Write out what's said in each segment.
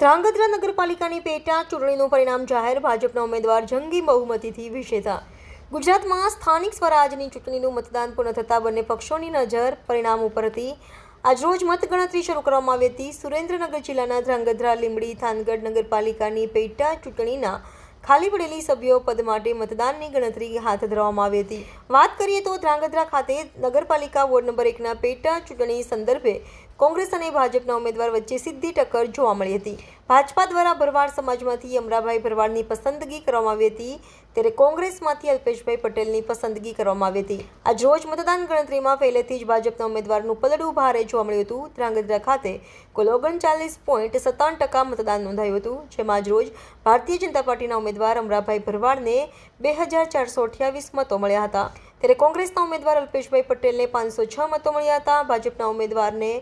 ધ્રાંગધ્રા નગરપાલિકાની પેટા ચૂંટણીનું પરિણામ જાહેર, ભાજપના ઉમેદવાર જંગી બહુમતીથી વિજેતા. ગુજરાતમાં સ્થાનિક સ્વરાજની ચૂંટણીનું મતદાન પૂર્ણ થતાં બંને પક્ષોની નજર પરિણામ ઉપર હતી. આજરોજ મતગણતરી શરૂ કરવામાં આવી હતી. સુરેન્દ્રનગર જિલ્લાના ધ્રાંગધ્રા, લીંબડી, થાનગઢ નગરપાલિકાની પેટા ચૂંટણીના ખાલી પડેલી સભ્યો પદ માટે મતદાનની ગણતરી હાથ ધરવામાં આવી હતી. વાત કરીએ તો ધ્રાંગધ્રા ખાતે નગરપાલિકા વોર્ડ નંબર એકના પેટા ચૂંટણી સંદર્ભે કોંગ્રેસ અને ભાજપના ઉમેદવાર વચ્ચે સીધી ટક્કર જોવા મળી હતી. ભાજપા દ્વારા ભરવાડ સમાજમાંથી અમરાભાઈ ભરવાડની પસંદગી કરવામાં આવી હતી. ત્યારે કોંગ્રેસમાંથી અલ્પેશભાઈ પટેલની પસંદગી કરવામાં આવી હતી. આજ રોજ મતદાન ગણતરીમાં પહેલેથી જ ભાજપના ઉમેદવારનું પલડું ભારે જોવા મળ્યું હતું. ધ્રાંગધ્રા ખાતે કુલ ઓગણચાલીસ પોઈન્ટ સત્તાવન ટકા મતદાન નોંધાયું હતું, જેમાં આજ રોજ ભારતીય જનતા પાર્ટીના ઉમેદવાર અમરાભાઈ ભરવાડને બે હજાર ચારસો અઠ્યાવીસ મતો મળ્યા હતા. ત્યારે કોંગ્રેસના ઉમેદવાર અલ્પેશભાઈ પટેલને પાંચસો છ મતો મળ્યા હતા. ભાજપના ઉમેદવારને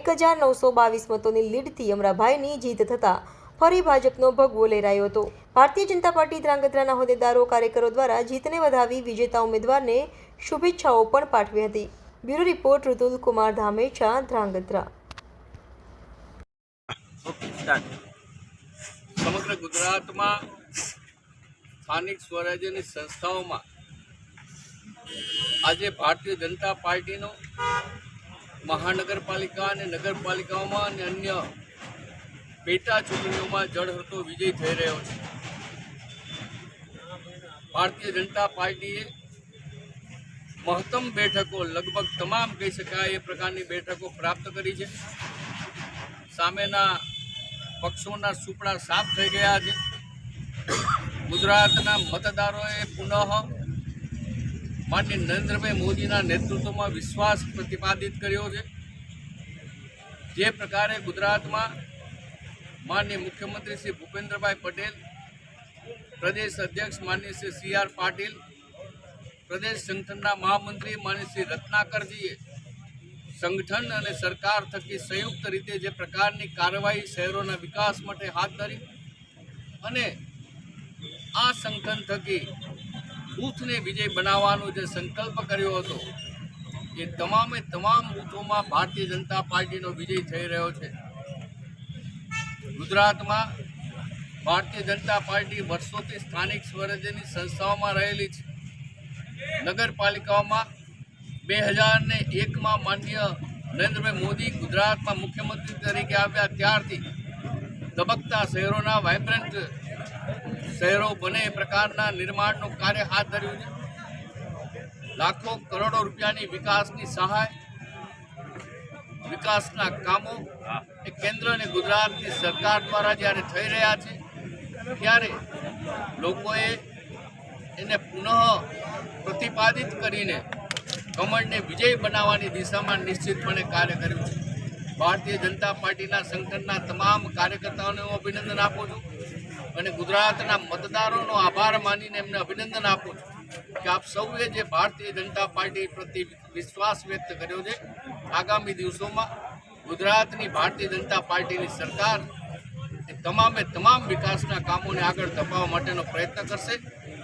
એક હજાર નવસો બાવીસ મતોની લીડથી અમરાભાઈની જીત થતાં ફરી ભાજપનો ભગવો લહેરાયો હતો. ભારતીય જનતા પાર્ટી ધ્રાંગધ્રાના હોદ્દેદારો, કાર્યકરો દ્વારા જીતને વધાવી વિજેતા ઉમેદવારને શુભેચ્છાઓ પણ પાઠવી હતી. બ્યુરો રિપોર્ટ, ઋતુલ કુમાર ધામેચા ધ્રાંગધ્રા સમગ્ર ગુજરાતમાં સ્થાનિક સ્વરાજ્યની સંસ્થાઓમાં આજે ભારતીય જનતા પાર્ટીનો મહાનગરપાલિકા અને નગરપાલિકાઓમાં અને અન્ય પેટા ચૂંટણીઓમાં જળહળતો વિજય થઈ રહ્યો છે. ભારતીય જનતા પાર્ટીએ મહત્તમ બેઠકો લગભગ તમામ કહી શકાય એ પ્રકારની બેઠકો પ્રાપ્ત કરી છે. સામેના પક્ષોના સુપડા સાફ થઈ ગયા છે. ગુજરાતના મતદારોએ પુનઃ માન્ય નરેન્દ્રભાઈ મોદીના નેતૃત્વમાં વિશ્વાસ પ્રતિપાદિત કર્યો છે. જે પ્રકારે ગુજરાતમાં માનનીય મુખ્યમંત્રી શ્રી ભૂપેન્દ્રભાઈ પટેલ, પ્રદેશ અધ્યક્ષ માનનીય શ્રી સી આર પાટીલ, પ્રદેશ સંગઠનના મહામંત્રી માનનીય શ્રી રત્નાકરજીએ સંગઠન અને સરકાર થકી સંયુક્ત રીતે જે પ્રકારની કાર્યવાહી શહેરોના વિકાસ માટે હાથ ધરી અને આ સંગઠન થકી બૂથને વિજય બનાવવાનો જે સંકલ્પ કર્યો હતો, એ તમામે તમામ બૂથોમાં ભારતીય જનતા પાર્ટીનો વિજય થઈ રહ્યો છે. ગુજરાતમાં ભારતીય જનતા પાર્ટી વર્ષોથી સ્થાનિક સ્વરાજ્યની સંસ્થાઓમાં રહેલી છે. નગરપાલિકાઓમાં બે હજાર ને એકમાં માન્ય નરેન્દ્રભાઈ મોદી ગુજરાતમાં મુખ્યમંત્રી તરીકે આવ્યા ત્યારથી ધબકતા શહેરોના વાઇબ્રન્ટ શહેરો બને એ પ્રકારના નિર્માણનું કાર્ય હાથ ધર્યું છે. લાખો કરોડો રૂપિયાની વિકાસની સહાય, વિકાસના કામો એ કેન્દ્ર અને ગુજરાતની સરકાર દ્વારા જ્યારે થઈ રહ્યા છે, ત્યારે લોકોએ એને પુનઃ પ્રતિપાદિત કરીને કમળને વિજય બનાવવાની દિશામાં નિશ્ચિતપણે કાર્ય કર્યું છે. ભારતીય જનતા પાર્ટીના સંગઠનના તમામ કાર્યકર્તાઓને હું અભિનંદન આપું છું અને ગુજરાતના મતદારોનો આભાર માનીને એમને અભિનંદન આપું છું કે આપ સૌએ જે ભારતીય જનતા પાર્ટી પ્રત્યે વિશ્વાસ વ્યક્ત કર્યો છે, આગામી દિવસોમાં ગુજરાતની ભારતીય જનતા પાર્ટીની સરકાર એ તમામે તમામ વિકાસના કામોને આગળ ધપાવવા માટેનો પ્રયત્ન કરશે.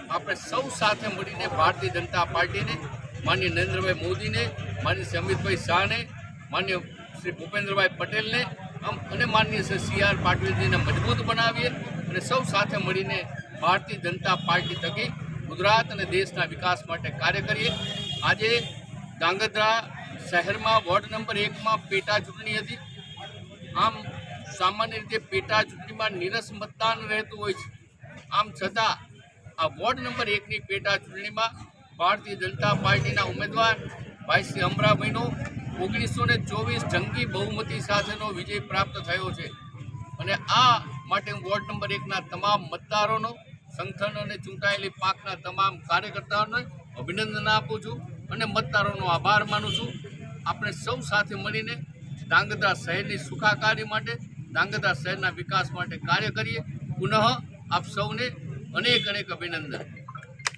આપણે સૌ સાથે મળીને ભારતીય જનતા પાર્ટીને, માન્ય નરેન્દ્રભાઈ મોદીને, માન્ય શ્રી અમિતભાઈ શાહને, માન્ય શ્રી ભૂપેન્દ્રભાઈ પટેલને, આમ અને માન્ય શ્રી સી આર પાટીલજીને મજબૂત બનાવીએ અને સૌ સાથે મળીને ભારતીય જનતા પાર્ટી થકી ગુજરાત અને દેશના વિકાસ માટે કાર્ય કરીએ. આજે ધાંગધ્રા શહેરમાં વોર્ડ નંબર એકમાં પેટા ચૂંટણી હતી. આમ સામાન્ય રીતે પેટા ચૂંટણીમાં નીરસ મતદાન રહેતું હોય છે. આમ છતાં આ વોર્ડ નંબર એકની પેટા ચૂંટણીમાં ભારતીય જનતા પાર્ટીના ઉમેદવાર ભાઈ શ્રી અમરાભાઈનો ઓગણીસો ને ચોવીસ જંગી બહુમતી સાથેનો વિજય પ્રાપ્ત થયો છે. અને આ માટે હું વોર્ડ નંબર એકના તમામ મતદારોનો, સંગઠન અને ચૂંટાયેલી પાકના તમામ કાર્યકર્તાઓને અભિનંદન આપું છું અને મતદારોનો આભાર માનું છું. આપણે સૌ સાથે મળીને ધાંગધ્રા શહેરની સુખાકારી માટે ધાંગધ્રા શહેરના વિકાસ માટે કાર્ય કરીએ. પુનઃ આપ સૌને અનેક અનેક અભિનંદન.